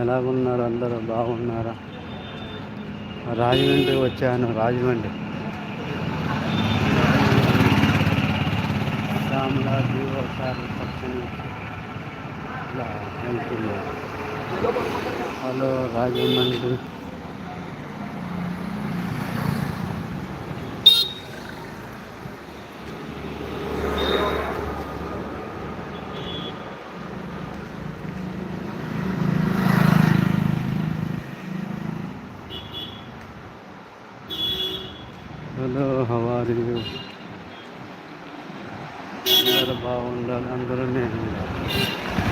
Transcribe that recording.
ఎలాగున్నారు? అందరూ బాగున్నారా? రాజమండ్రి వచ్చాను రాజమండ్రి. రామరాజు ఒకసారి పక్కన ఇలా వెళ్తున్నారు. Hello Rajahmundry. Hello, how are you? I'm.